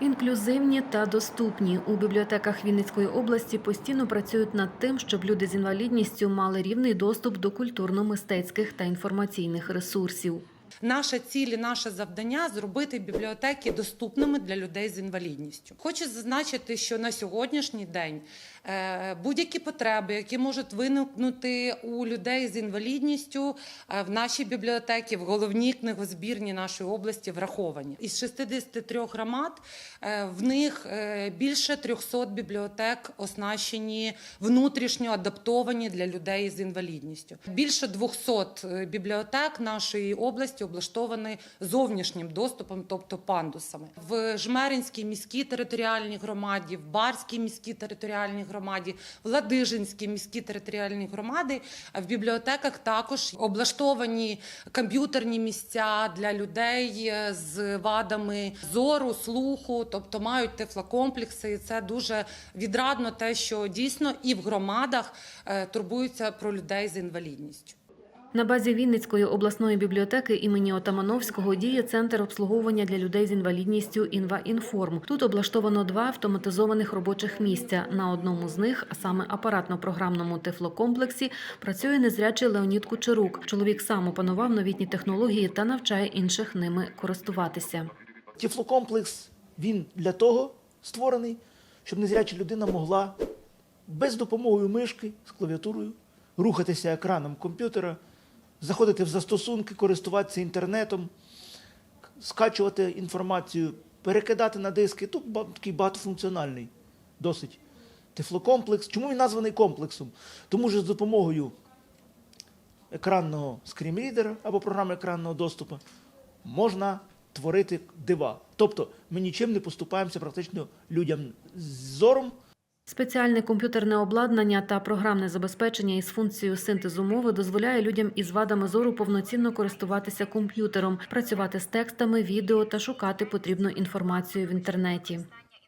Інклюзивні та доступні у бібліотеках Вінницької області постійно працюють над тим, щоб люди з інвалідністю мали рівний доступ до культурно-мистецьких та інформаційних ресурсів. Наша ціль, і наше завдання зробити бібліотеки доступними для людей з інвалідністю. Хочу зазначити, що на сьогоднішній день е, будь-які потреби, які можуть виникнути у людей з інвалідністю е, в нашій бібліотеці, в головній книгозбірні нашої області враховані. Із 63 громад е, в них більше 300 бібліотек оснащені внутрішньо адаптовані для людей з інвалідністю. Більше 200 бібліотек нашої області облаштовані зовнішнім доступом, тобто пандусами. В Жмеринській міській територіальній громаді, в Барській міській територіальній громаді, в Ладижинській міській територіальній громаді в бібліотеках також облаштовані комп'ютерні місця для людей з вадами зору, слуху, тобто мають тефлокомплекси. І це дуже відрадно, те, що дійсно і в громадах е, турбуються про людей з інвалідністю. На базі Вінницької обласної бібліотеки імені Отамановського діє центр обслуговування для людей з інвалідністю «Інва-Інформ». Тут облаштовано два автоматизованих робочих місця. На одному з них, а саме апаратно-програмному тефлокомплексі, працює незрячий Леонід Кучерук. Чоловік сам опанував новітні технології та навчає інших ними користуватися. Тіфлокомплекс він для того створений, щоб незряча людина могла без допомогою мишки з клавіатурою рухатися екраном комп'ютера, заходити в застосунки, користуватися інтернетом, скачувати інформацію, перекидати на диски. Тут такий багатофункціональний досить тифлокомплекс. Чому він названий комплексом? Тому що з допомогою екранного скрімрідера або програми екранного доступу можна творити дива. Тобто ми нічим не поступаємося практично людям з зором. Спеціальне комп'ютерне обладнання та програмне забезпечення із функцією синтезу мови дозволяє людям із вадами зору повноцінно користуватися комп'ютером, працювати з текстами, відео та шукати потрібну інформацію в інтернеті.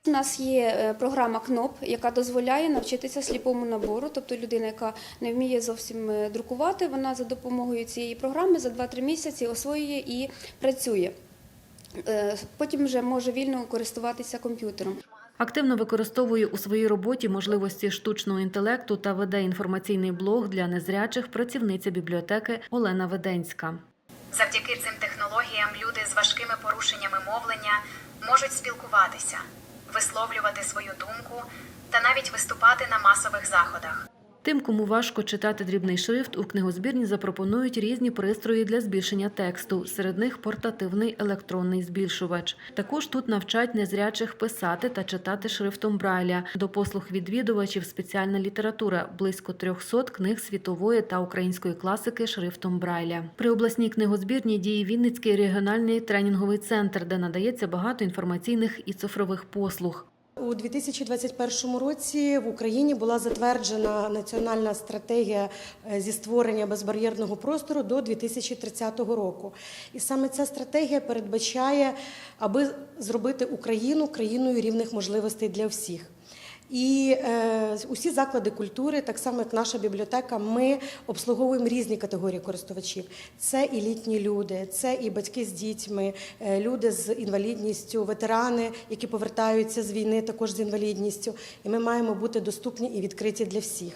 У нас є е, програма КНОП, яка дозволяє навчитися сліпому набору. Тобто людина, яка не вміє зовсім е, друкувати, вона за допомогою цієї програми за 2-3 місяці освоює і працює. Е, Потім вже може вільно користуватися комп'ютером. Активно використовує у своїй роботі можливості штучного інтелекту та веде інформаційний блог для незрячих працівниця бібліотеки Олена Веденська. Завдяки цим технологіям люди з важкими порушеннями мовлення можуть спілкуватися, висловлювати свою думку та навіть виступати на масових заходах. Тим, кому важко читати дрібний шрифт, у книгозбірні запропонують різні пристрої для збільшення тексту. Серед них портативний електронний збільшувач. Також тут навчать незрячих писати та читати шрифтом Брайля. До послуг відвідувачів спеціальна література близько 300 книг світової та української класики шрифтом Брайля. При обласній книгозбірні діє Вінницький регіональний тренінговий центр, де надається багато інформаційних і цифрових послуг. У 2021 році в Україні була затверджена національна стратегія е, зі створення безбар'єрного простору до 2030 року. І саме ця стратегія передбачає, аби зробити Україну країною рівних можливостей для всіх. І е, усі заклади культури, так само як наша бібліотека, ми обслуговуємо різні категорії користувачів. Це і літні люди, це і батьки з дітьми, е, люди з інвалідністю, ветерани, які повертаються з війни, також з інвалідністю. І ми маємо бути доступні і відкриті для всіх.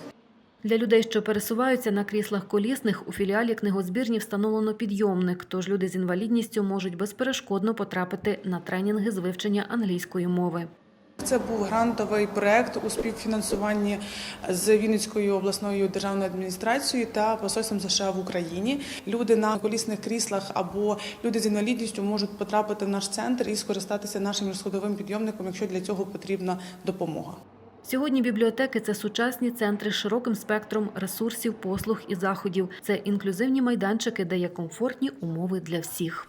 Для людей, що пересуваються на кріслах колісних, у філіалі книгозбірні встановлено підйомник, тож люди з інвалідністю можуть безперешкодно потрапити на тренінги з вивчення англійської мови. Це був грантовий проект у співфінансуванні з Вінницькою обласною державною адміністрацією та посольством США в Україні. Люди на колісних кріслах або люди з інвалідністю можуть потрапити в наш центр і скористатися нашим розходовим підйомником, якщо для цього потрібна допомога. Сьогодні бібліотеки це сучасні центри з широким спектром ресурсів, послуг і заходів. Це інклюзивні майданчики, де є комфортні умови для всіх.